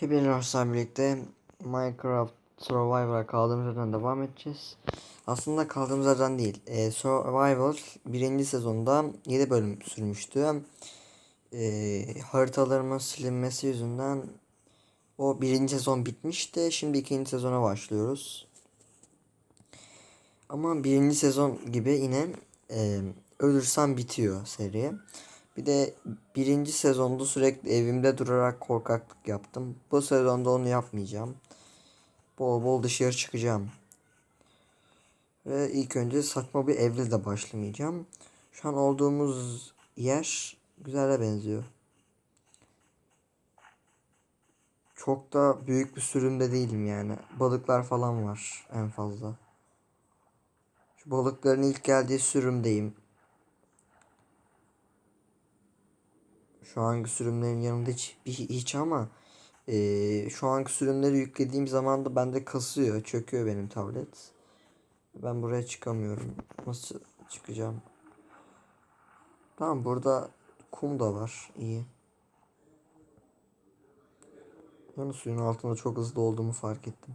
Hepiniz arkadaşlar birlikte Minecraft Survivor'a kaldığımız yerden devam edeceğiz. Aslında kaldığımız yerden değil. E, Survivor birinci sezonda 7 bölüm sürmüştü. E, haritalarımın silinmesi yüzünden o birinci sezon bitmişti. Şimdi ikinci sezona başlıyoruz. Ama birinci sezon gibi yine e, ölürsem bitiyor seri. Bir de birinci sezonda sürekli evimde durarak korkaklık yaptım. Bu sezonda onu yapmayacağım. Bol bol dışarı çıkacağım. Ve ilk önce saçma bir evle de başlamayacağım. Şu an olduğumuz yer güzele benziyor. Çok da büyük bir sürümde değilim yani. Balıklar falan var en fazla. Şu balıkların ilk geldiği sürümdeyim. Şu anki sürümlerin yanında hiç, hiç ama eee, şu anki sürümleri yüklediğim zaman da bende kasıyor. Çöküyor benim tablet. Ben buraya çıkamıyorum. Nasıl çıkacağım? Tamam burada kum da var. İyi. Yani suyun altında çok hızlı olduğumu fark ettim.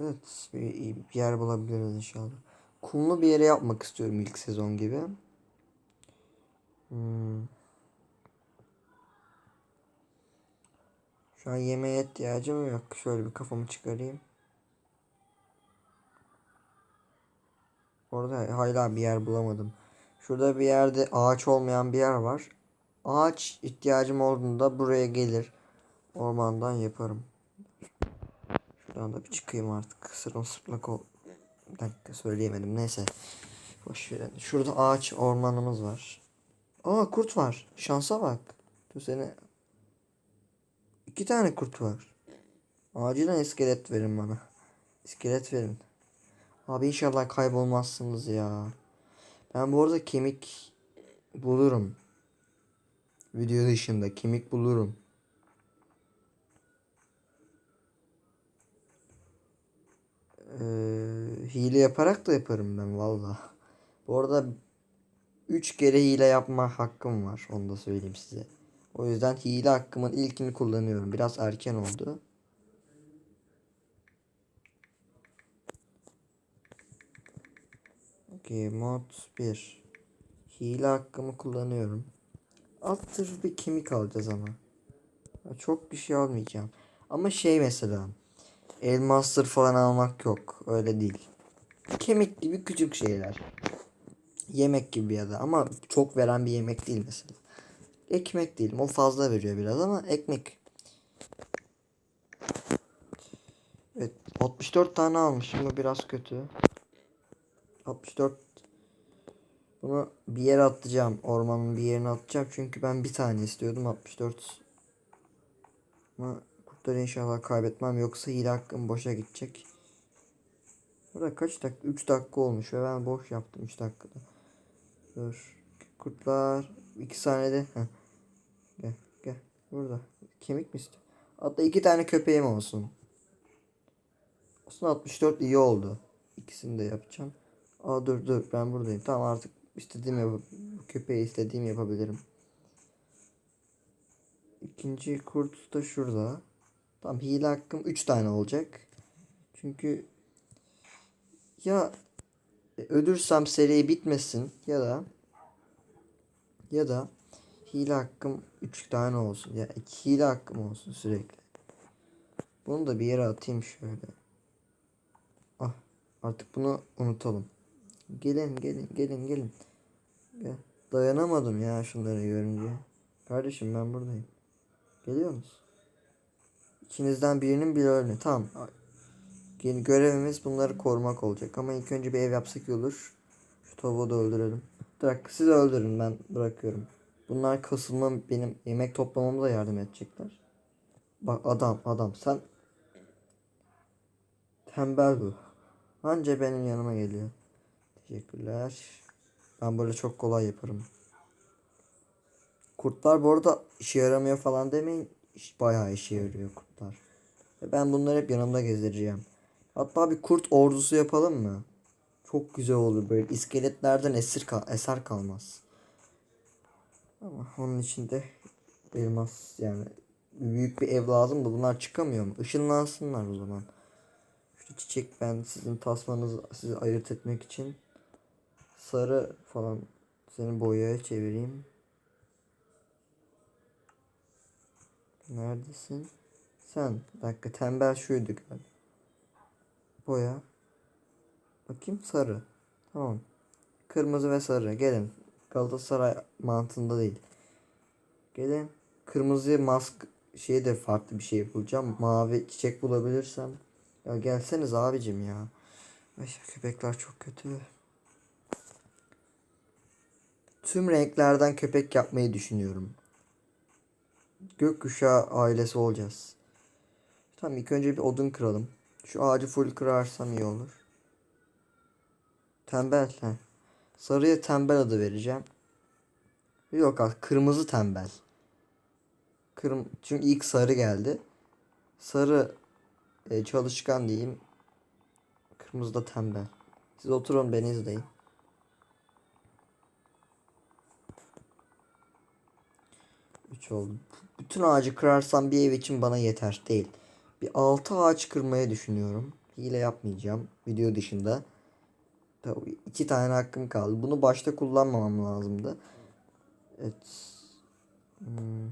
Evet, bir, bir yer bulabiliriz inşallah. Kumlu bir yere yapmak istiyorum ilk sezon gibi. Şu an yemeğe ihtiyacım yok. Şöyle bir kafamı çıkarayım. Orada hala bir yer bulamadım. Şurada bir yerde ağaç olmayan bir yer var. Ağaç ihtiyacım olduğunda buraya gelir. Ormandan yaparım. Şuradan da bir çıkayım artık. Sırılsıplak ol. Bir dakika söyleyemedim. Neyse. Boş verin. Şurada ağaç ormanımız var. Aa kurt var. Şansa bak. Dur seni. İki tane kurt var. Acilen iskelet verin bana. İskelet verin. Abi inşallah kaybolmazsınız ya. Ben bu arada kemik bulurum. Video dışında kemik bulurum. Ee, hile yaparak da yaparım ben valla. Bu arada 3 kere hile yapma hakkım var. Onu da söyleyeyim size. O yüzden hile hakkımın ilkini kullanıyorum. Biraz erken oldu. Okay, mod 1. Hile hakkımı kullanıyorum. Alt tır bir kemik alacağız ama. Çok bir şey almayacağım. Ama şey mesela. Elmastır falan almak yok. Öyle değil. Kemik gibi küçük şeyler. Yemek gibi ya da ama çok veren bir yemek değil mesela. Ekmek değil. O fazla veriyor biraz ama ekmek. Evet 64 tane almışım. Bu biraz kötü. 64 bunu bir yere atacağım. Ormanın bir yerine atacağım. Çünkü ben bir tane istiyordum. 64 ama kurtları inşallah kaybetmem. Yoksa hile hakkım boşa gidecek. Burada kaç dakika? 3 dakika olmuş ve ben boş yaptım 3 dakikada. Dur. Kurtlar. 2 saniyede. Heh. Gel gel. Burada. Kemik mi istiyor? Hatta iki tane köpeğim olsun. Aslında 64 iyi oldu. İkisini de yapacağım. Aa dur dur ben buradayım. Tamam artık istediğim yap köpeği istediğim yapabilirim. İkinci kurt da şurada. Tamam hile hakkım 3 tane olacak. Çünkü ya e, ölürsem seri bitmesin ya da ya da hile hakkım 3 tane olsun. Ya iki hile hakkım olsun sürekli. Bunu da bir yere atayım şöyle. Ah artık bunu unutalım. Gelin gelin gelin gelin. Gel. Dayanamadım ya şunları görünce. Kardeşim ben buradayım. Geliyor musun? İkinizden birinin bir öyle. Tamam. Yeni görevimiz bunları korumak olacak. Ama ilk önce bir ev yapsak iyi olur. Şu tavuğu da öldürelim. Bırak siz öldürün ben bırakıyorum. Bunlar kasılma benim yemek toplamamı da yardım edecekler. Bak adam adam sen tembel bu. Anca benim yanıma geliyor. Teşekkürler. Ben böyle çok kolay yaparım. Kurtlar bu arada işe yaramıyor falan demeyin. Bayağı işe yarıyor kurtlar. Ben bunları hep yanımda gezdireceğim. Hatta bir kurt ordusu yapalım mı? Çok güzel olur böyle iskeletlerden esir kal eser kalmaz. Ama onun için de Elmas yani büyük bir ev lazım da bunlar çıkamıyor mu? Işınlansınlar o zaman. Şu çiçek ben sizin tasmanızı sizi ayırt etmek için sarı falan seni boyaya çevireyim. Neredesin? Sen. Bir dakika tembel şuydu galiba. Boya. Bakayım sarı. Tamam. Kırmızı ve sarı. Gelin. Galatasaray mantığında değil. Gelin. Kırmızı mask şeyi de farklı bir şey bulacağım. Mavi çiçek bulabilirsem. Ya gelseniz abicim ya. Ay köpekler çok kötü. Tüm renklerden köpek yapmayı düşünüyorum. Gökkuşağı ailesi olacağız. Tamam ilk önce bir odun kıralım. Şu ağacı full kırarsam iyi olur. Tembel. Heh. Sarıya tembel adı vereceğim. Yok az kırmızı tembel. Kırm çünkü ilk sarı geldi. Sarı e, çalışkan diyeyim. Kırmızı da tembel. Siz oturun beni izleyin. Üç oldu. Bütün ağacı kırarsam bir ev için bana yeter değil. Bir altı ağaç kırmayı düşünüyorum. Hile yapmayacağım video dışında. Tabii iki tane hakkım kaldı. Bunu başta kullanmamam lazımdı. Evet. Hmm.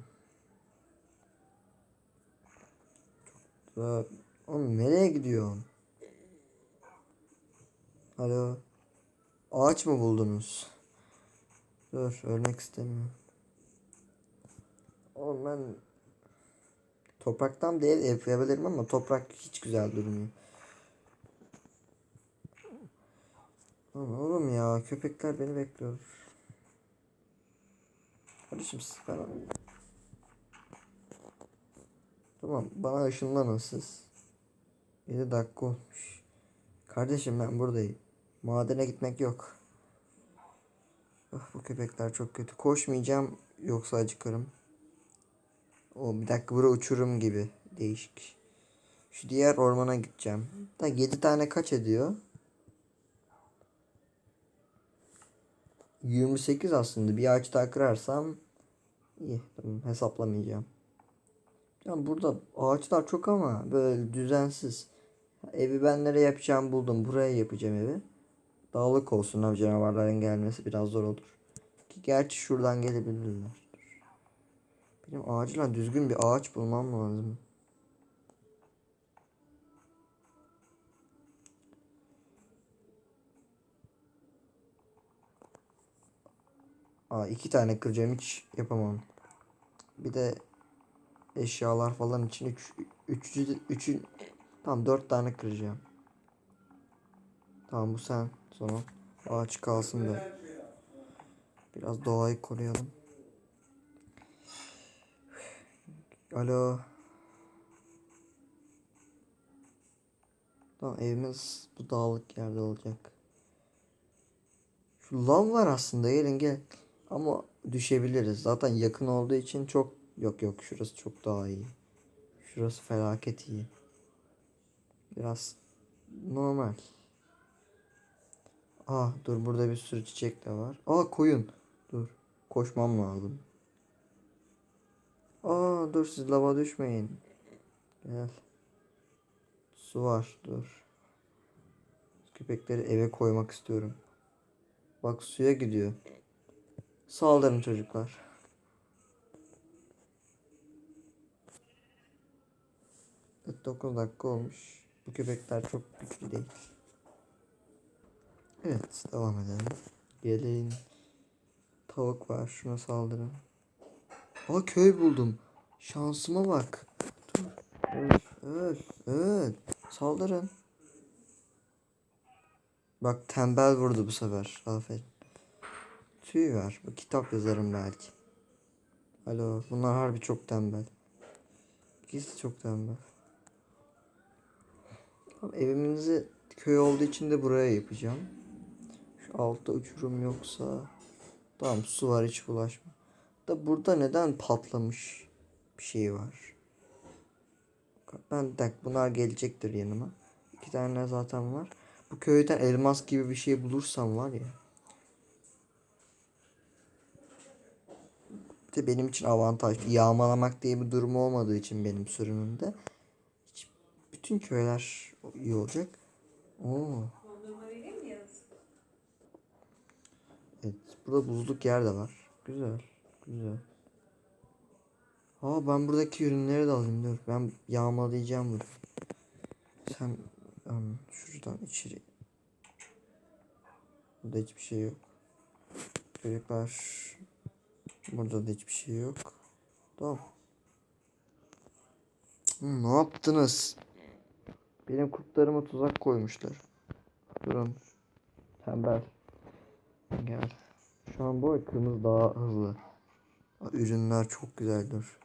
Çok. Oğlum nereye gidiyorsun? Alo. Ağaç mı buldunuz? Dur ölmek istemiyorum. Oğlum ben topraktan da ev yapabilirim ama toprak hiç güzel durmuyor. Oğlum ya köpekler beni bekliyor. Kardeşim siz bana... Tamam bana ışınlanın siz. 7 dakika olmuş. Kardeşim ben buradayım. Madene gitmek yok. Ah, bu köpekler çok kötü. Koşmayacağım yoksa acıkırım. O bir dakika bura uçurum gibi. Değişik. Şu diğer ormana gideceğim. Da 7 tane kaç ediyor? 28 aslında. Bir ağaç daha kırarsam iyi. Tamam hesaplamayacağım. Ya burada ağaçlar çok ama böyle düzensiz. Evi ben nereye yapacağım buldum. Buraya yapacağım evi. Dağlık olsun av canavarların gelmesi biraz zor olur. Ki gerçi şuradan gelebilirler. Benim acilen düzgün bir ağaç bulmam lazım. Aa iki tane kıracağım hiç yapamam. Bir de eşyalar falan için üç, üçü, üçü, tamam dört tane kıracağım. Tamam bu sen sonra ağaç kalsın da. Biraz doğayı koruyalım. Alo. Tamam evimiz bu dağlık yerde olacak. Şu lav var aslında gelin gel. Ama düşebiliriz. Zaten yakın olduğu için çok yok yok şurası çok daha iyi. Şurası felaket iyi. Biraz normal. Aa dur burada bir sürü çiçek de var. Aa koyun. Dur. Koşmam lazım. Aa dur siz lava düşmeyin. Gel. Su var dur. Köpekleri eve koymak istiyorum. Bak suya gidiyor. Saldırın çocuklar. Evet 9 dakika olmuş. Bu köpekler çok güçlü değil. Evet devam edelim. Gelin. Tavuk var şuna saldırın. Aa köy buldum. Şansıma bak. Dur. Öl, öl, öl. Saldırın. Bak tembel vurdu bu sefer. Aferin. Tüy ver. Bu kitap yazarım belki. Alo. Bunlar harbi çok tembel. İkisi çok tembel. Tamam, evimizi köy olduğu için de buraya yapacağım. Şu altta uçurum yoksa. Tamam su var hiç bulaşma. Da burada neden patlamış bir şey var. Ben de bunlar gelecektir yanıma. İki tane zaten var. Bu köyden elmas gibi bir şey bulursam var ya. Bir de benim için avantaj. Yağmalamak diye bir durum olmadığı için benim sürümümde. Bütün köyler iyi olacak. Oo. Evet, burada buzluk yer de var. Güzel, güzel. Aa ben buradaki ürünleri de alayım dur. Ben yağmalayacağım bunu. Sen um, şuradan içeri. Burada hiçbir şey yok. Çocuklar. Burada da hiçbir şey yok. Tamam. Hı, ne yaptınız? Benim kurtlarıma tuzak koymuşlar. Durun. Tembel. Gel. Şu an bu kırmızı daha hızlı. Ürünler çok güzel dur.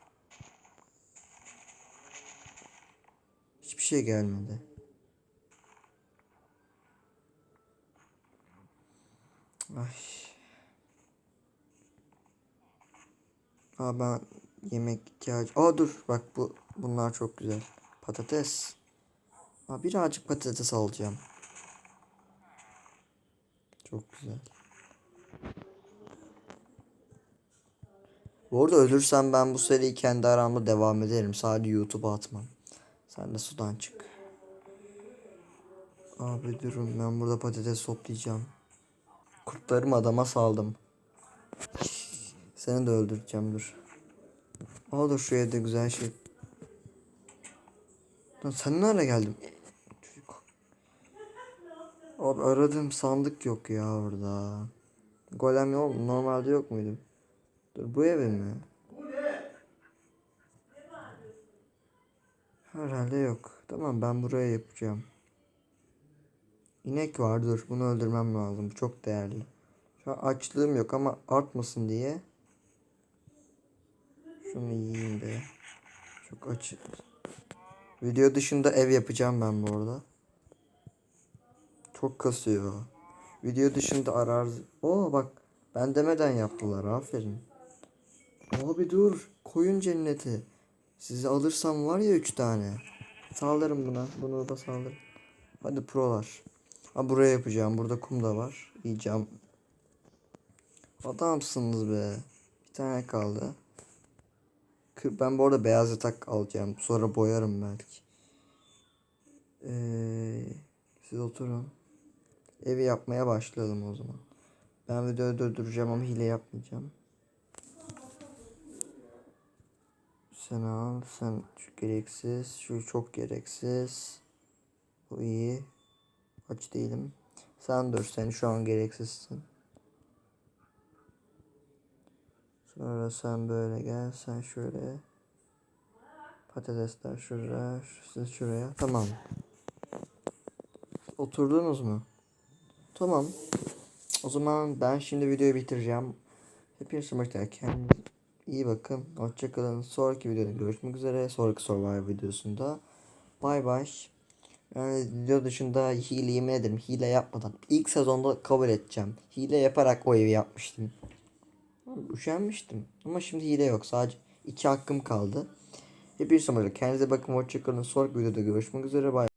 Hiçbir şey gelmedi. Ay. Aa ben yemek ihtiyacı. Aa dur bak bu bunlar çok güzel. Patates. Aa birazcık patates alacağım. Çok güzel. Bu arada ölürsem ben bu seriyi kendi aramda devam ederim. Sadece YouTube'a atmam. Sen de sudan çık. Abi durun ben burada patates toplayacağım. Kurtlarımı adama saldım. Seni de öldüreceğim dur. Dur şu evde güzel şey. Lan sen nereye geldin? Çocuk. Abi aradığım sandık yok ya orada. Golem yok normalde yok muydu? Dur bu ev mi? Herhalde yok. Tamam ben buraya yapacağım. İnek var dur bunu öldürmem lazım. Bu çok değerli. Şu an açlığım yok ama artmasın diye. Şunu yiyeyim be. Çok aç. Video dışında ev yapacağım ben bu arada. Çok kasıyor. Video dışında arar. Oo bak ben demeden yaptılar aferin. Abi dur koyun cenneti. Sizi alırsam var ya üç tane. Saldırın buna. Bunu da saldırın. Hadi prolar. Ha buraya yapacağım. Burada kum da var. Yiyeceğim. Adamsınız be. Bir tane kaldı. Ben bu arada beyaz yatak alacağım. Sonra boyarım belki. Ee, siz oturun. Evi yapmaya başlayalım o zaman. Ben videoyu durduracağım ama hile yapmayacağım. Sen al. Sen şu gereksiz. Şu çok gereksiz. Bu iyi. Aç değilim. Sen dur. Sen şu an gereksizsin. Sonra sen böyle gel. Sen şöyle. Patatesler şuraya. Siz şuraya. Tamam. Oturdunuz mu? Tamam. O zaman ben şimdi videoyu bitireceğim. Hepinize hoşçakalın. İyi bakın. Hoşçakalın. Sonraki videoda görüşmek üzere. Sonraki Survivor videosunda. Bay bay. Yani video dışında hile yemin ederim hile yapmadan ilk sezonda kabul edeceğim. Hile yaparak o evi yapmıştım. Üşenmiştim. Ama şimdi hile yok. Sadece iki hakkım kaldı. Hepinize hoşçakalın. Kendinize bakın. Hoşçakalın. Sonraki videoda görüşmek üzere. Bay